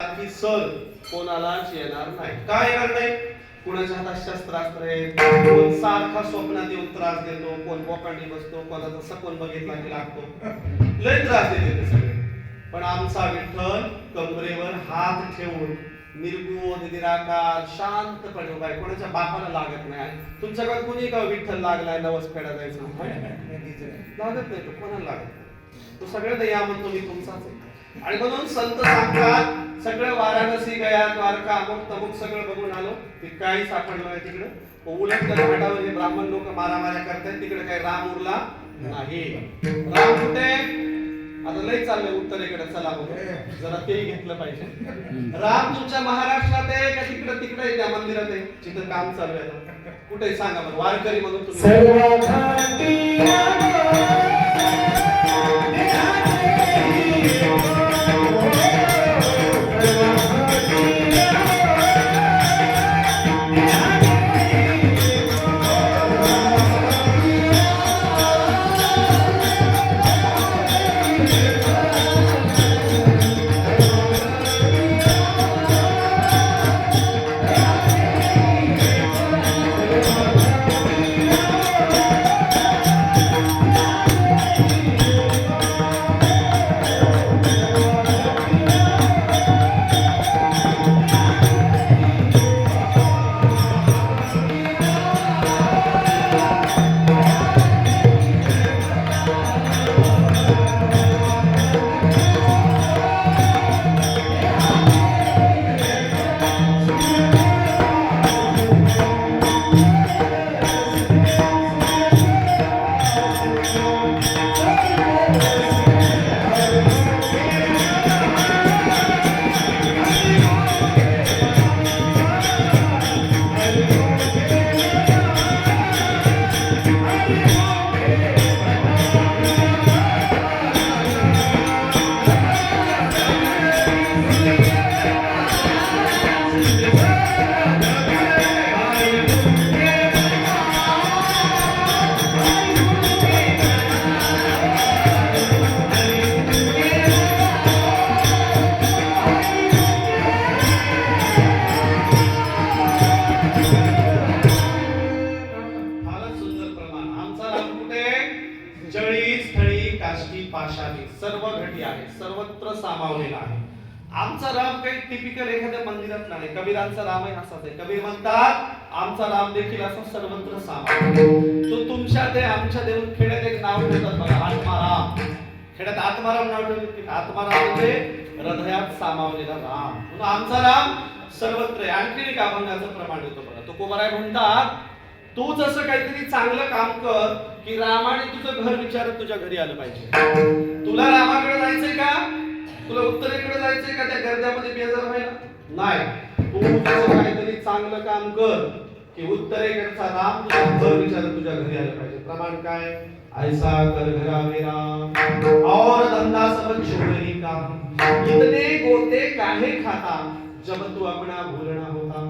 की सर कोणालाच येणार नाही. का येणार नाही? कुणाच्या हातात शस्त्रास्त्र आहे कोण सारखा स्वप्नात येऊन त्रास देतो कोण बोकांडी बसतो कोणाचा सपन बघितला की लागतो. लय त्रास देते ते सगळे. पण आमचा विठ्ठल कमरेवर हात ठेवून निर्गुण निराकार शांतपणे उभा आहे. कोणाच्या बापाला लागत नाही. तुमच्याकडे कुणी का विठ्ठल लागलाय? नवस फेडा जायचं. लागत नाही तो कोणाला लागत नाही? तो सगळ्यात या म्हणतो मी तुमचाच आहे. आणि म्हणून संत सांगतात सगळं वाराणसी गया द्वारका अमुक तमुक सगळं बघून आलो. ते काही सापडलं नाही तिकडं. उलट घाटावर जे ब्राह्मण लोक मारामाऱ्या करतायत. तिकडे काही राम उरला नाही. राम कुठे? आता लई चाललंय उत्तरेकडे चला बघ. जरा तेही घेतलं पाहिजे. राम तुमच्या महाराष्ट्रात आहे का तिकडे? तिकडे आहे त्या मंदिरात आहे. जिथं काम चालू आहे. कुठे सांगा बरं? वारकरी म्हणून तुम्ही. सर्वत्र आहे. आमचा राम काही टिपिकल एखाद्या मंदिरात नाही. कबीरांचा राम आहे असाच आहे. कबीर म्हणतात आमचा राम देखील असा सर्वत्र सामावलेला तो तुमच्या ते आमच्या देऊन खेड्यात एक नाव ठेवतात बघा आत्माराम. खेड्यात आत्माराम नाव ठेवतात आत्माराम म्हणजे हृदयात सामावलेला राम. म्हणून आमचा राम सर्वत्र आहे. आणखी एक अभंगाचं प्रमाण देतो बघा. तो कोमराय म्हणतात तू जसं काहीतरी चांगलं काम कर की रामाने तुझं घर विचारत तुझ्या घरी आलं पाहिजे. तुला रामाकडे जायचंय का? तुला उत्तरेकडे जायचंय का त्या गर्द्यामध्ये बेजार व्हायला? नाही. तू काहीतरी चांगलं काम कर की उत्तरेकडचा राम तुझा घर विचार तुझ्या घरी आलं पाहिजे. प्रमाण काय? ऐसा कर घरा मेरा और धंदा सब छोड़ही का इतने गोते काहे खाता जब तू अपना भूलना होता.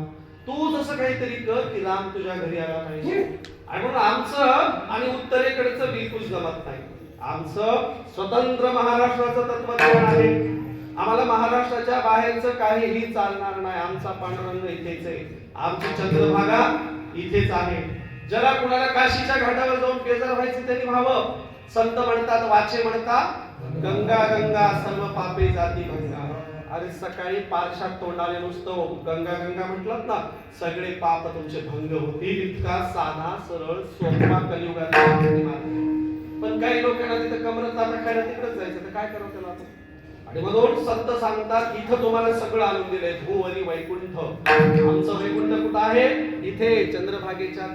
तू जसं काहीतरी कर की राम तुझ्या घरी आला पाहिजे. आणि म्हणून आमचं आणि उत्तरेकडचं बिलकुल जमत नाही. आमचं स्वतंत्र महाराष्ट्राचं तत्वज्ञान आहे. आम्हाला महाराष्ट्राच्या बाहेरचं काहीही चालणार नाही. आमचा पांडुरंग इथेच आहे. आमची चंद्रभागा इथेच आहे. ज्याला कुणाला काशीच्या घाटावर जाऊन बेजार व्हायचं त्यांनी व्हावं. संत म्हणतात वाचे म्हणतात गंगा गंगा सर्व पापे जाती गंगा अरे सकाळी पारशात तोंडाने नुसतं गंगा गंगा म्हटलं ना सगळे पाप तुमचे भंग होतील इतका साधा सरळ सोपा कलियुगाचा पण काही लोकांना तिथं कमरत आता खायला तिकडेच जायचं. तर काय करावं त्याला आता? आणि म्हणून संत सांगतात इथं तुम्हाला सगळं आणून दिलंय भूवरी वैकुंठ. आमचं वैकुंठ कुठं आहे? इथे चंद्रभागेच्या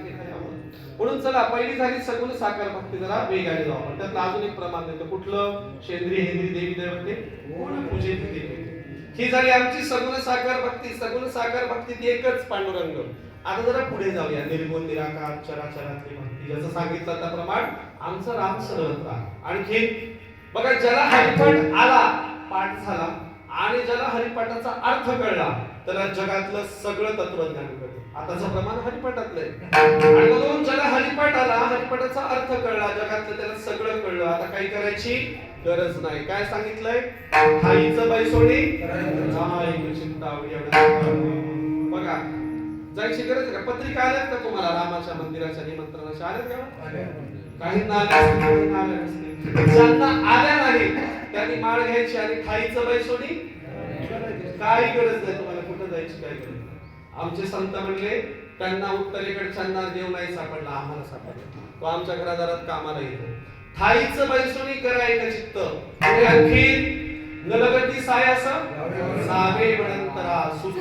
म्हणून चला पहिली झाली सगुण साकार भक्ती. जरा वेगाने जाऊ. आपण त्यातलं अजून एक प्रमाण देतो. कुठलं? शेंद्री हेंद्री देवी देवते. कोण पूजेत देवी ही झाली आमची सगुण साकार भक्ती. सगुण साकार भक्तीत एकच पांडुरंग. आता जरा पुढे जाऊया. निर्गुण निराकार चराचरातली भक्ती. जसं सांगितलं प्रमाण आमचा राम सर्वत्र आणखी बघा ज्याला हरिपट आला पाठ झाला आणि ज्याला हरिपाठाचा अर्थ कळला त्याला जगातलं सगळं तत्वज्ञान कळलं. आताचं प्रमाण हरिपाठातलं आहे. आणि म्हणून ज्याला हरिपाठ आला हरिपाठाचा अर्थ कळला जगातलं त्याला सगळं कळलं. आता काही करायची गरज नाही. काय सांगितलंय? थाईचं बैसोडी जामाई चिंतावडी बघा जायची गरज आहे का? पत्रिका आल्यात का तुम्हाला? रामाच्या मंदिराच्या निमंत्रणाच्या आल्यात का? काही आल्या ज्यांना आल्या नाही त्यांनी माळ घ्यायची आणि खाईचं बैसोडी काही गरज नाही तुम्हाला कुठं जायची काही गरज नाही. आमचे संत म्हणले त्यांना उत्तरेकडच्यांना देव नाही सापडला आम्हाला सापडला. तो आमच्या घरादारात कामाला येतो. थाईचं बैसुनी करा एक चित्त. आणि आणखी नलगती सायास सावे म्हणंतरा सुखी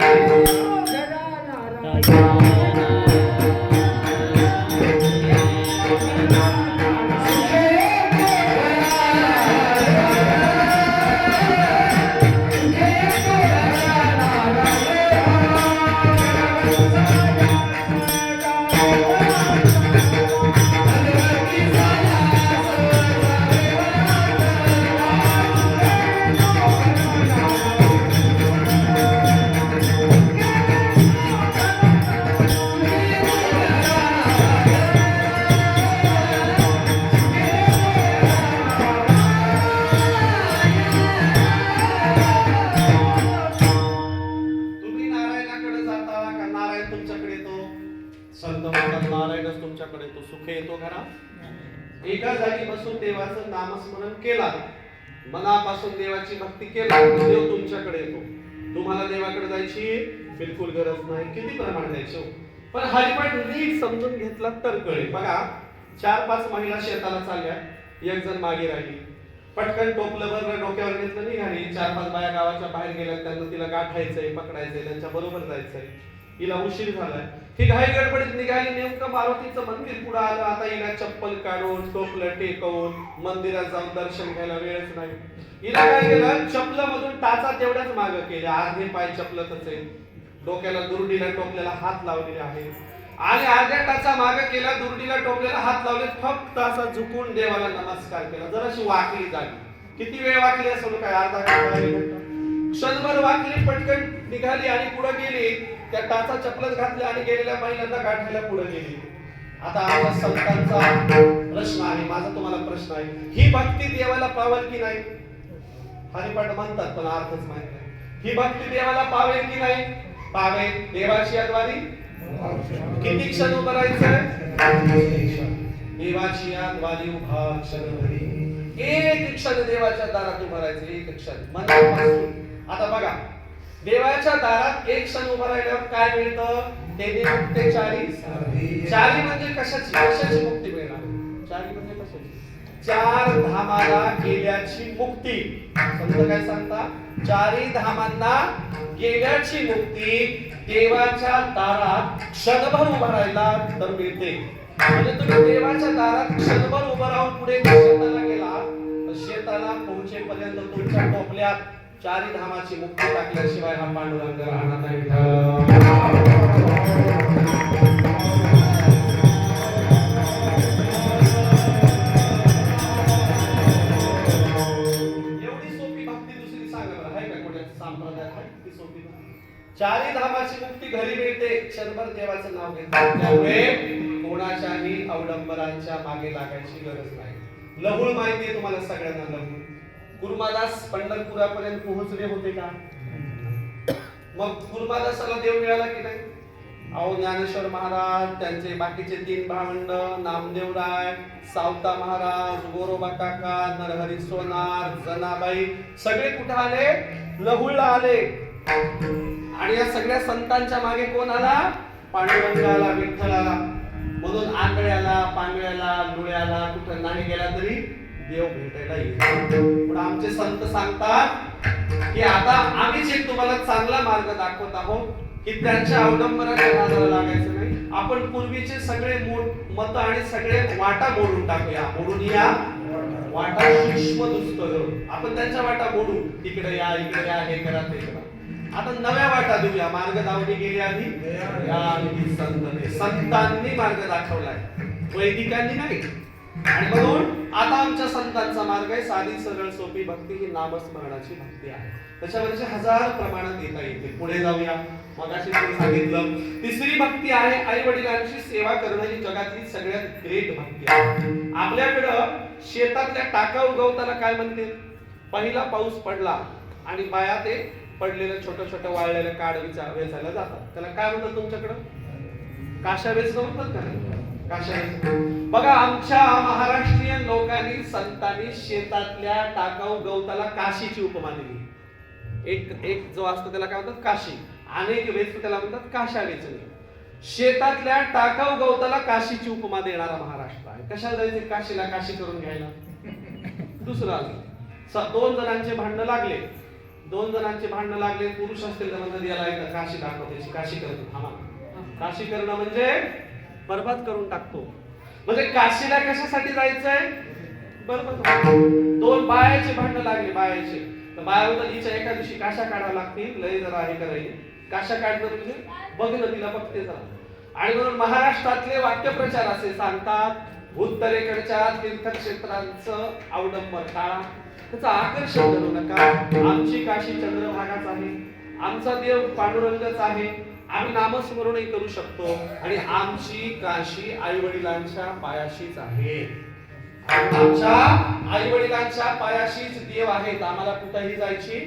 येतो घरा. एका जागी बसून देवाचं नामस्मरण केला. मनापासून देवाची भक्ती केला देव तुमच्याकडे येतो. तुम्हाला देवाकडे जायची बिलकुल गरज नाही. किती प्रमाण द्यायचे. पण हरिपाठ नीट समजून घेतला तर कळेल. बघा चार पाच महिला शेताला चालल्या. एक जण मागे राहिली. पटकन टोपलं बरं डोक्यावर घेतलं निघाली. चार पाच बाया गावाच्या बाहेर गेल्या. त्यांना तिला गाठायचंय पकडायचंय त्यांच्या बरोबर जायचंय. हिला उशीर झालाय. ही घाई गडबडीत निघाली नेमकं मारुतीचं मंदिर पुढे आलं. आता हिला चप्पल काढून टोपलं टेकवून मंदिरात जाऊन दर्शन घ्यायला वेळच नाही. हिला काय केलं? चपल मधून टाचा तेवढ्याच माग केल्या. अर्धे पाय चपलतच आहे डोक्याला दुर्डीला टोपलेला हात लावलेले आहे आणि अर्ध्या टाचा माग केला दुर्डीला टोपलेला हात लावले फक्त असा झुकून देवाला नमस्कार केला. जराशी वाकली जागी. किती वेळ वाकली असं काय अर्धा क्षणभर वाकली पटकन निघाली आणि पुढे गेली. त्या टाचा चपलत घातल्या आणि गेलेल्या महिलांना गाठायला पुढे गेली. आता संतांचा प्रश्न आहे माझा तुम्हाला प्रश्न आहे. ही भक्ती देवाला पावेल की नाही? हरिपाठ म्हणतात पण अर्थच माहीत नाही. ही भक्ती देवाला पावेल की नाही? पावेल देवाची अद्वारी किती क्षण उभं राहायचं? देवाची अद्वारी उभा क्षण एक क्षण देवाच्या दारात उभं राहायचं एक क्षण. मनापासून. आता बघा देवाच्या दारात एक क्षण उभा राहिल्यावर काय मिळतं? देवी मुक्ते चारी. चारी म्हणजे कशाची? कशाची मुक्ती मिळणार? चारी म्हणजे कशाची? चार धामाला गेल्याची मुक्ती. समजा काय सांगता? चारी धामांना गेल्याची मुक्ती देवाच्या दारात क्षणभर उभा राहिला तर मिळते. म्हणजे तुम्ही देवाच्या दारात क्षणभर उभा राहून पुढे शेताला गेला? तर शेताला पोहोचेपर्यंत तुमच्या टोपल्यात चारी धामाची मुक्ती टाकल्याशिवाय हा पांडुरंग राहणार नाही सोपी का चारी धामाची मुक्ती घरी मिळते क्षणभर देवाचं नाव घेतात त्यामुळे कोणाच्याही अवडंबरांच्या मागे लागायची गरज नाही. लहुळ माहिती आहे तुम्हाला सगळ्यांना लहुळ कुर्मादास पंढरपुरापर्यंत पोहोचले होते का? मग कुर्मादासाला देव मिळाला की नाही? अहो ज्ञानेश्वर महाराज त्यांचे बाकीचे तीन भावंड नामदेवराय सावता महाराज गोरोबा काका नरहरी सोनार जनाबाई सगळे कुठे आले? लहुळला आले. आणि या सगळ्या संतांच्या मागे कोण आला? पांडुरंगाला विठ्ठलाला. म्हणून आंधळ्याला पांगळ्याला लुळ्याला कुठं नाही गेला तरी देव भेटायला येईल पण आमचे संत सांगतात की आता आम्हीच एक तुम्हाला चांगला मार्ग दाखवत आहोत की त्यांच्या अवलंबनाच्या नादाला लागायचं नाही. आपण पूर्वीचे सगळे मत आणि सगळे वाटा मोडून टाकूया. मोडून या. वाटा सूक्ष्म आपण त्यांच्या वाटा मोडू. तिकडे या इकडे या हे करा ते करा. आता नव्या वाटा देऊया. मार्ग दावली गेली आधी? या संतांनी मार्ग दाखवलाय. वैदिकांनी नाही. आणि म्हणून आता आमच्या संतांचा मार्ग आहे. साधी सरळ सोपी भक्ती ही नामस्मरणाची भक्ती आहे. त्याच्यामध्ये हजार प्रमाणात येता येते. पुढे जाऊया. मगाशी सांगितलं तिसरी भक्ती आहे. आई वडिलांची सेवा करणं ही जगातली सगळ्यात ग्रेट भक्ती आहे. आपल्याकडं शेतातल्या टाका उगवताना काय म्हणते? पहिला पाऊस पडला आणि बाया ते पडलेलं छोटं छोटं वाळलेलं काड विचार वेचायला जातात त्याला काय म्हणतात तुमच्याकडं? काशा वेच म्हणतात का नाही? बघा आमच्या महाराष्ट्रीयन लोकांनी संतांनी शेतातल्या टाकाऊ गवताला काशीची उपमा दिली. एक एक जो असतो त्याला काय म्हणतात? काशी. अनेक वेचतो त्याला म्हणतात काशा वेचणे शेतातल्या टाकाऊ गवताला काशीची उपमा देणारा महाराष्ट्र आहे. कशाला जायचे काशीला? काशी करून घ्यायला. दुसरं. स- दोन जणांचे भांडणं लागले. दोन जणांचे भांडणं लागले. पुरुष असतील तर म्हणतात याला एकदा काशी दाखवते काशी करतो थांबा. काशी करणं म्हणजे बरबाद करून टाकतो. म्हणजे काशीला कशासाठी जायचंय? बरोबर दोन बायाचे भांडणं लागले बायाचे. तर बाया होतात हिच्या एका दिवशी काशा काढावं लागतील. लय जरा हे करायचे काशा काढणं म्हणजे बघणं तिला बघते जरा आणि म्हणून महाराष्ट्रातले वाक्यप्रचार असे सांगतात उत्तरेकडच्या तीर्थक्षेत्रांचं अवडंबर टाळा त्याचं आकर्षण करू नका. आमची काशी चंद्रभागाच आहे. आमचा देव पांडुरंगच आहे. आम्ही नामस्मरणही करू शकतो. आणि आमची काशी आई वडिलांच्या पायाशीच आहे. आमच्या आई वडिलांच्या पायाशीच देव आहेत. आम्हाला कुठेही जायची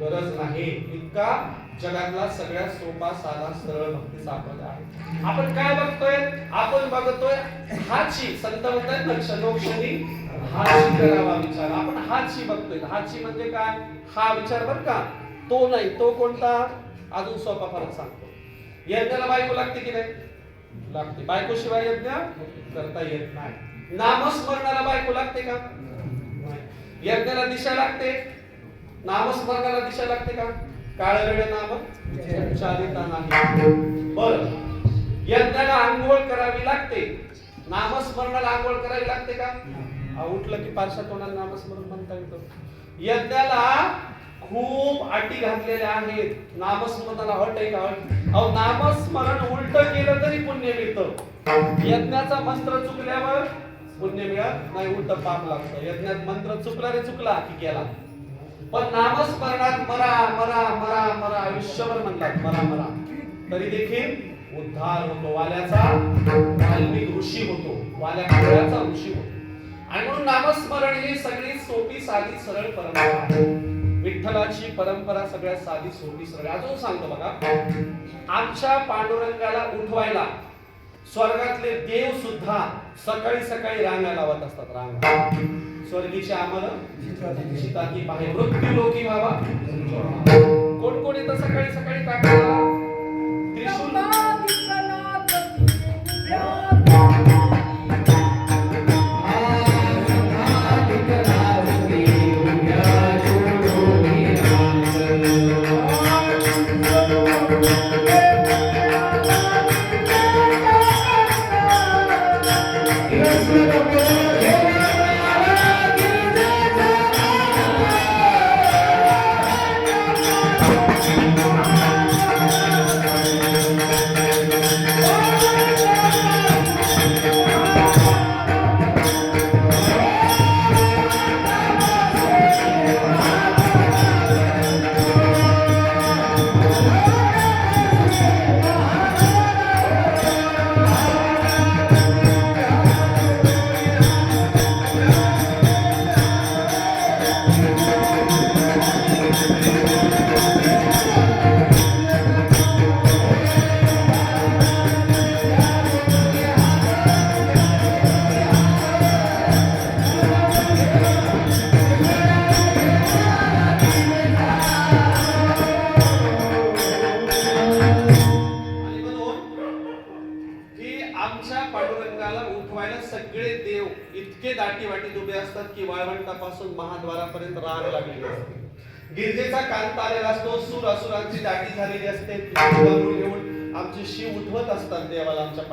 गरज नाही. इतका जगातला सगळ्यात सोपा साधा सरळ भक्ती सापडला आहे. आपण काय बघतोय? आपण बघतोय हाची. संत म्हणतात ना क्षणोक्षणी हाची करावा विचार. आपण हाची बघतोय. हाची म्हणजे काय? हा विचार बर का? तो नाही. तो कोणता? अजून सोपा फरक सांगतो. यज्ञाला बायको लागते की नाही? लागते. बायको शिवाय यज्ञ करता येत नाही. नामस्मरणाला बायको लागते का? यज्ञाला दिशा लागते. नामस्मरणाला दिशा लागते का? काळवेळ नाम चालिता नाही. बर. यज्ञाला आंघोळ करावी लागते. नामस्मरणाला आंघोळ करावी लागते का? उठलं की पारशा तोंडाला नामस्मरण म्हणता येतं. यज्ञाला खूप अटी घातलेल्या आहेत. नामस्मरणाला अट आहे का? अट अहो नामस्मरण उलट केलं तरी पुण्य मिळतं. यज्ञाचा मंत्र चुकल्यावर पुण्य मिळत नाही उलट पाप लागतं. यज्ञात मंत्र चुकला रे चुकला की केला. पण नामस्मरणात मरा मरा मरा मरा आयुष्यभर म्हणतात मरा मरा. तरी देखील उद्धार होतो. वाल्याचा वाल्मिक ऋषी होतो. वाल्या ऋषी होतो. आणि म्हणून नामस्मरण ही सगळी सोपी साधी सरळ परंपरा आहे. विठ्ठलाची परंपरा सगळ्यात साधी सोपी सरळ. अजून सांगतो बघा. आमच्या पांडुरंगाला उठवायला स्वर्गातले देव सुद्धा सकाळी सकाळी रांगा लावत असतात रांगा. स्वर्गीचे आम्हाला शिताकी पाहे. मृत्यू लोकी व्हावा. कोण कोण येतं सकाळी सकाळी? टाकायला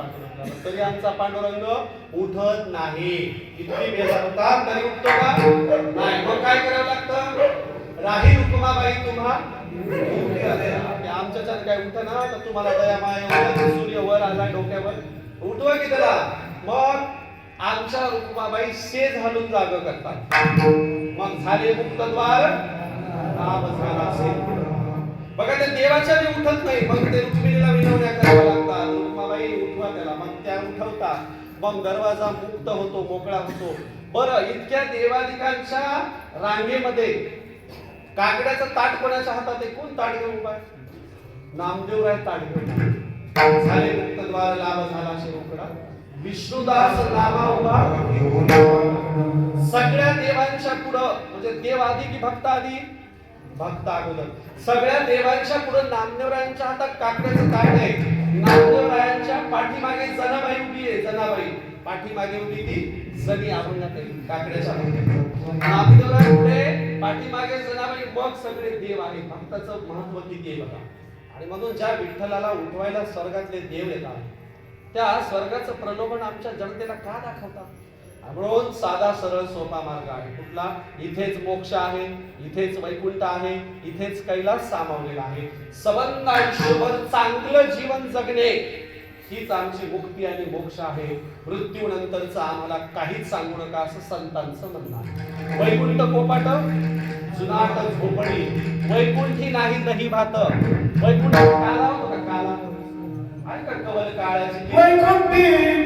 पांडुरंगाला तरी आमचा पांडुरंग उठत नाही. किती बेजार होतात तरी उठतो का? नाही. मग काय करावं लागतं? राही रुक्माबाई तुम्हा? आमच्या छान काय उठ ना तर तुम्हाला दया माया सूर्य वर आला डोक्यावर. उठवा की त्याला. मग आमच्या रुक्माबाई शेज घालून जाग करतात. मग झाले मुक्तद्वार. राम झाला असेल. बघा ते देवाच्या बी उठत नाही. मग ते रुक्मिणीला विनवण्या कराव्या लागतात. रुक्माबाई उठवा त्याला. मग त्या उठवतात. मग दरवाजा मुक्त होतो मोकळा होतो. बरं इतक्या देवादिकांच्या रांगेमध्ये काकड्याचं ताट कोणाच्या हातात आहे? कोण ताट घेऊन उभा नामदेव राय ताट घेऊन झाले मुक्तद्वार लाभ झाला रोकडा. विष्णुदास नामा उभा. सगळ्या देवांच्या पुढं म्हणजे देव आधी की भक्त आधी भक्त अगोदर सगळ्या देवांच्या पुढं नामदेवरायांच्या हातात काकड्याचं ताट आहे. नामदेवरायांच्या पाठीमागे जनाबाई उभी आहे जनाबाई. पाठीमागे उभी ती जनी अभंगात येईल काकड्याच्या मागे नामदेवराय पुढे पाठीमागे जनाबाई मग सगळे देव आहे भक्ताचं महत्त्व किती आहे बघा. आणि म्हणून ज्या विठ्ठलाला उठवायला स्वर्गातले देव येतात त्या स्वर्गाचं प्रलोभन आमच्या जनतेला का दाखवतात? म्हणून साधा सरळ सोपा मार्ग आहे. कुठला? इथेच मोक्ष आहे इथेच वैकुंठ आहे इथेच कैलास सामावलेला आहे. सबंध आयुष्यभर चांगलं जीवन जगणे हीच आमची मुक्ती आणि मोक्ष आहे. मृत्यूनंतरचं आम्हाला काहीच सांगू नका असं संतांचं म्हणणं आहे. वैकुंठ कोपाट जुनाट झोपडी वैकुंठी नाही दही भात. वैकुंठ काला होता काला. आहे कवल काळाची वैकुंठी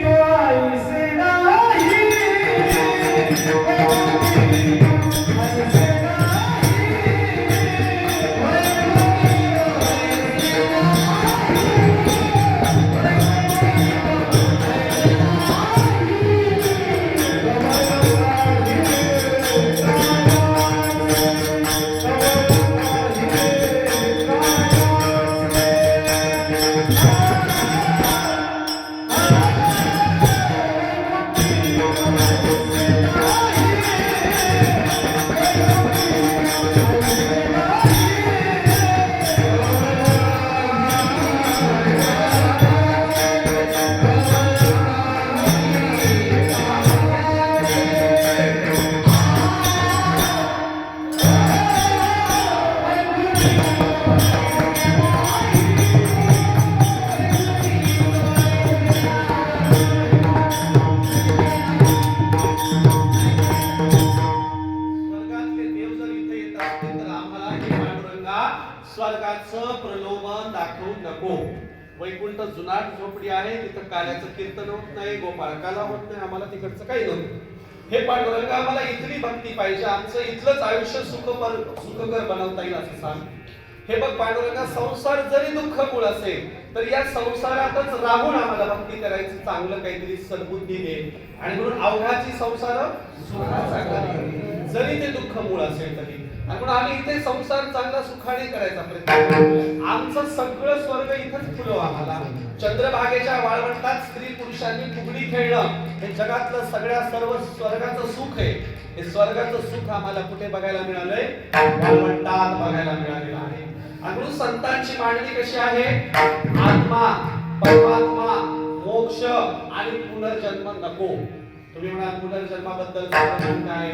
झोपडी आहे तिथं काल्याचं कीर्तन होत नाही गोपाळकाला होत नाही आम्हाला तिकडचं काही नव्हतं. हे पांडुरंग आम्हाला इथली भक्ती पाहिजे? आमचं इथलंच आयुष्य सुखपर सुखकर बनवता येईल असं सांग. हे बघ पांडुरंगा संसार जरी दुःखमूळ असेल तर या संसारातच राहून आम्हाला भक्ती करायची चांगलं काहीतरी सद्बुद्धी दे. आणि म्हणून अवघाची संसार जरी ते दुःख मूळ असेल तरी. म्हणून आम्ही इथे संसार चांगला सुखाने करायचा प्रयत्न. आमचं सगळं स्वर्ग इथंच फुलव आम्हाला. चंद्रभागेच्या वाळवंटात स्त्री पुरुषांनी फुगडी खेळणं हे जगातलं सगळ्या सर्व स्वर्गाचं सुख आहे. हे स्वर्गाचं सुख आम्हाला कुठे बघायला मिळालंय? वाळवंटात बघायला मिळालेलं आहे. आणि म्हणून संतांची मांडणी कशी आहे? आत्मा परमात्मा मोक्ष आणि पुनर्जन्म नको. तुम्ही म्हणाल पुनर्जन्माबद्दल काय?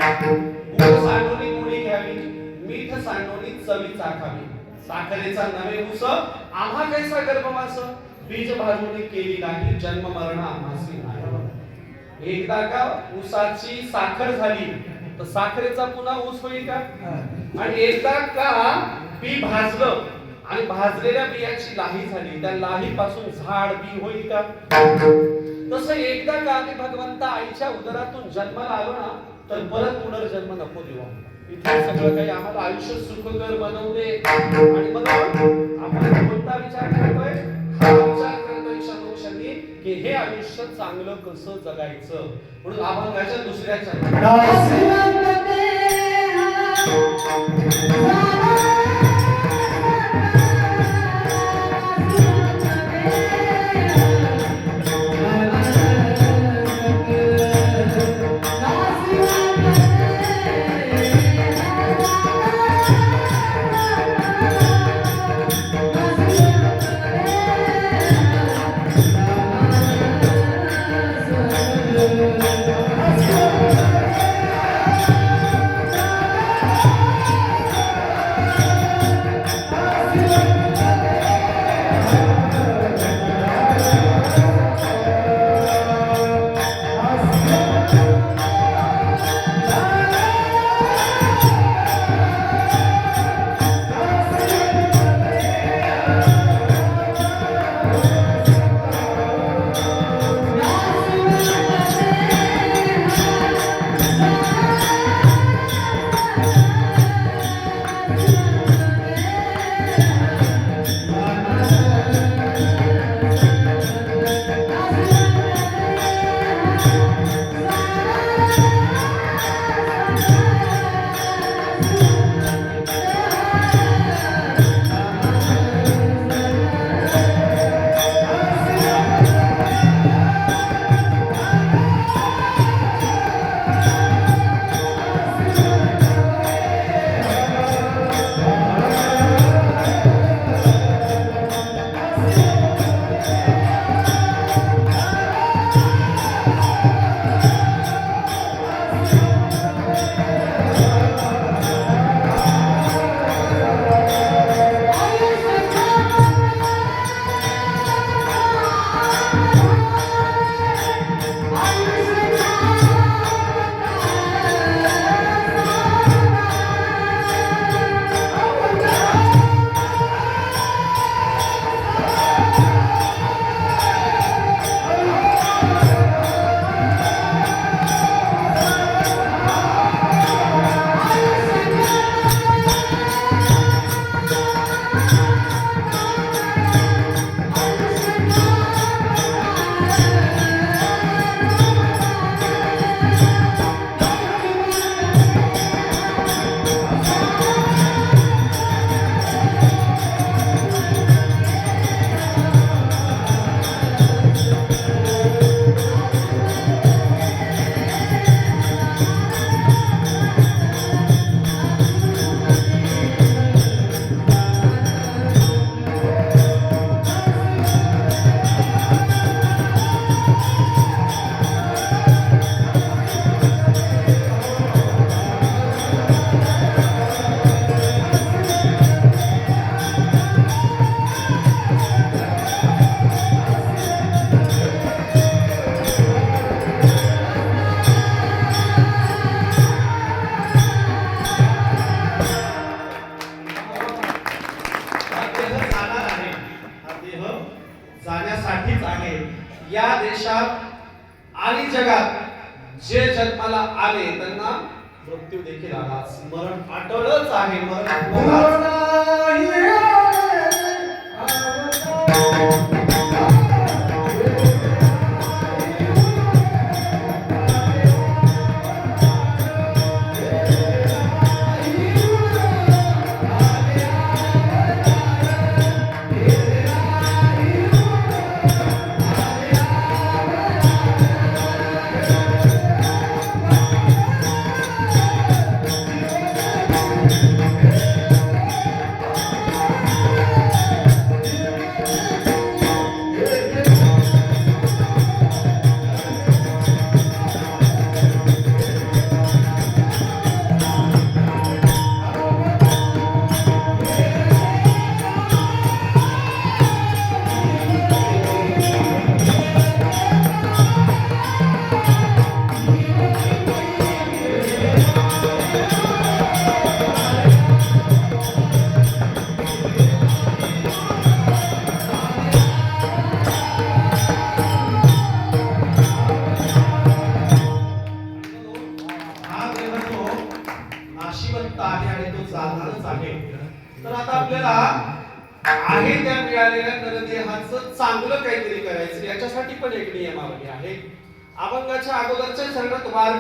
द्यावी मीठ सांडोनी चवी चाखावी. साखरेचा नवे ऊस आम्हा कैसा गर्भवास बीज भाजून केली नाही जन्म मरण आम्हासी नाही. एकदा का ऊसाची साखर झाली तर साखरेचा पुन्हा ऊस होईल का? आणि एकदा का बी भाजलं आणि भाजलेल्या बियाची लाही झाली त्या लाही पासून झाड बी होईल का? तसं एकदा का आम्ही भगवंता आईच्या उदरातून जन्माला आलो ना तर परत पुनर्जन्म नको देऊ इथे सगळं काही आम्हाला आयुष्य सुखकर बनवते आणि बघा आपण कोणता विचार करतोय? हा विचार करतोय की हे आयुष्य चांगलं कसं जगायचं? म्हणून आपण घ्यायचं दुसऱ्याच्या जाण्यासाठीच आहे. या देशात आणि जगात जे जन्माला आले त्यांना मृत्यू देखील आला. स्मरण आठवलंच आहे. मरण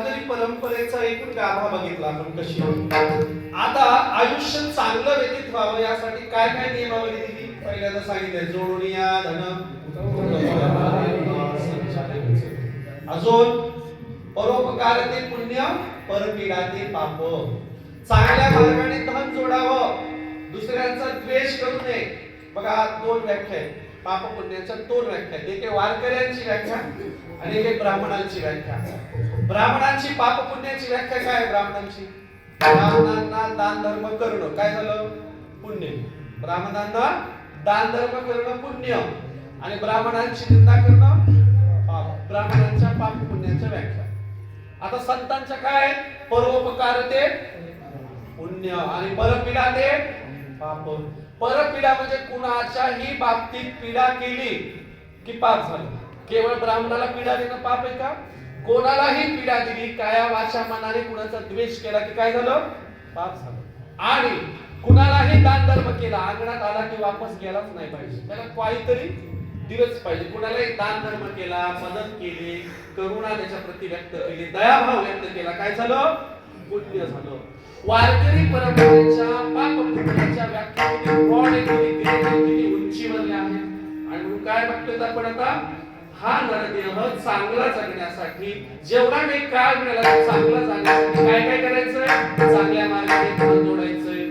तरी परंपरेचा एकूण गाभा बघितला आपण कशी आता आयुष्य चांगलं व्यतीत व्हावं यासाठी काय काय नियमावली दिली? पहिल्यांदा सांगितलं जोडुनिया धन. अजून परोपकार ते पुण्य परपीडा ते पाप. चांगल्या मार्गाने धन जोडावं. दुसऱ्यांचा द्वेष करू नये. बघा दोन व्याख्या आहेत. पाप पुण्याच्या दोन व्याख्या आहेत. एक वारकऱ्यांची व्याख्या आणि एक ब्राह्मणांची व्याख्या. ब्राह्मणांची पाप पुण्याची व्याख्या काय आहे ब्राह्मणांची? ब्राह्मणांना दान धर्म करणं. काय झालं? पुण्य. ब्राह्मणांना दान धर्म करणं पुण्य. आणि ब्राह्मणांची निंदा करणं पाप. ब्राह्मणांच्या पाप पुण्याच्या व्याख्या. आता संतांच्या काय परोपकार ते पुण्य. आणि परपीडा ते पाप. परपीडा म्हणजे कुणाच्याही बाबतीत पीडा केली की पाप झालं. केवळ ब्राह्मणाला पीडा देणं पाप आहे का? कोणालाही पीडा दिली काया वाचा मनाने कुणाचा द्वेष केला की काय झालं? पाप झालं. आणि कुणालाही दान धर्म केला अंगणात आला की वापस गेलाच नाही पाहिजे. त्याला काहीतरी दिलंच पाहिजे. कुणालाही दान धर्म केला मदत केली करुणा त्याच्या प्रती व्यक्त केली दयाभाव व्यक्त केला काय झालं? पुण्य झालं. वारकरी परंपरेच्या पाप पुण्याच्या व्याख्यामध्ये प्रौढ किती आहे आणि काय बघतोय आपण आता? हा नरदेह चांगला जगण्यासाठी जेवढा काही काळ मिळाला चांगला जगण्यासाठी काय काय करायचंय चांगल्या मार्गाने जोडायचंय